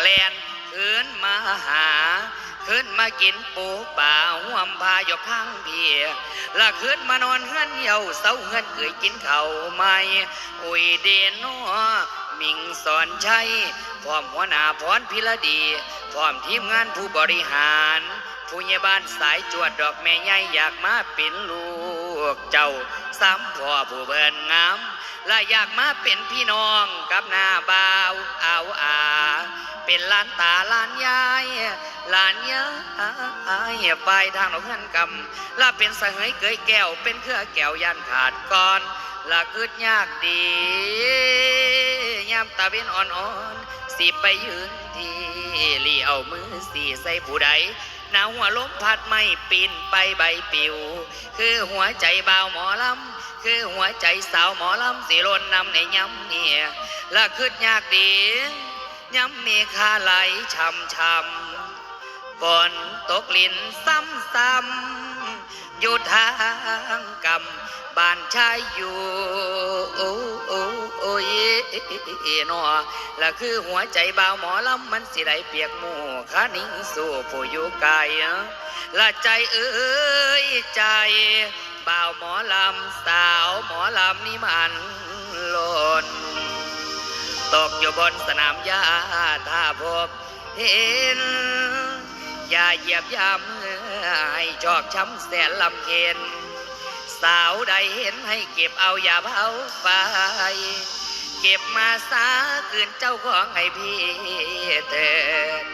แลนคืนมาหาคืนมากินปูป่าห่วมพายกข้างเบียละคืนมานอนเฮือนเยาเศร้าเฮือนเกยกินเข้าไม่อุ้ยเดนนอมิงสอนชัยพร้อมหัวหน้าพรพิรดีพร้อมทีมงานผู้บริหารผู้ใหญ่บ้านสายจวดดอกแม่ใหญ่อยากมาเป็นลูกเจ้าซ้ำพ่อผู้เบิ่นงามและอยากมาเป็นพี่น้องกับหน้าบ่าวเอาอา เป็นหลานตาหลานยายหลานยายไปทางหนองเงินกำละเป็นสะเหยเกยแก้ว เป็นเครือแก้วยันขาดก่อนละคืดยากดียามตาเวนอ่อนๆสิไปยืนที่ลีเอามือสีใส่ผู้ใดหนาวหัวล้มพัดไม่ปีนไปใบปิว คือหัวใจบ่าวหมอลำคือหัวใจสาวหมอลำสิรนนำในย้ำเนี่ยละคืดยากดี ย้ำมีคาไหลช่ำช่ำฝนตกลินซ้ำซ้ำอยู่ทางกำบ้านชายอยู่โอ้โอ้โอ้ยนอและคือหัวใจบ่าวหมอลำมันสิได้เปียกหมู่ขานิ่งสู่ผู้อยู่ไกลละใจเอ้ยใจบ่าวหมอลำสาวหมอลำนี่มันหล่น ตกอยู่บนสนามหญ้าถ้าพบเห็น อย่าเหยียบย่ำให้จอกช้ำแสนลำเค็นสาวใดเห็นให้เก็บเอาอย่าเผาไฟเก็บมาสาคืนเจ้าของให้พี่เถิด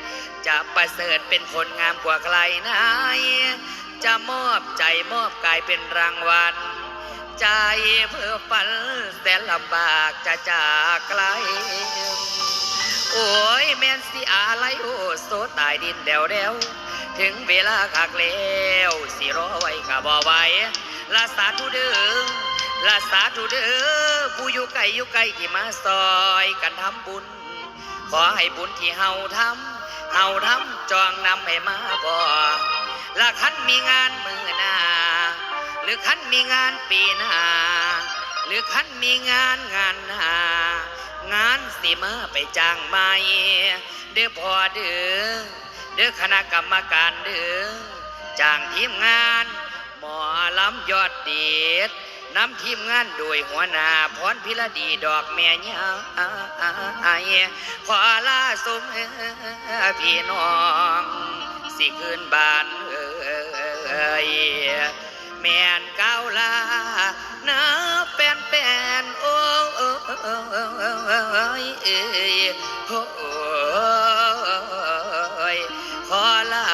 จะประเสริฐเป็นคนงามกว่าใครไหนจะมอบใจมอบกายเป็นรางวัล ใจเพื่อฝันแสนลำบากจะจากไกล โอ้ยแม่นสิอะไรโอ้โซตายดินเดวเดวถึงเวลาคักแล้วสิรอไว้ก็บ่ไหวลาสาธุเด้อลาสาธุเด้อผู้อยู่ไกลอยู่ไกลที่มาซอยกันทำบุญ ขอให้บุญที่เฮาทำเฮาทำจองนำให้มาบ่ละคันมีงานมือหน้า หรือคันมีงานปีหน้าหรือคันมีงานงานหน้างานสิมาไปจ้างไม่เด้อพอเด้อเด้อคณะกรรมการเด้อจ้างทีมงานหมอลำยอดเด็ดนำทีมงานโดยหัวหน้าพรพิรดีดอกแม่ยายขอลาสมพี่น้อง สิคืนบ้านเอ้ย แม่นก้าวลานะแป้นแป้นโอ้เอ้ยเอ้ยโอ้ยขอลา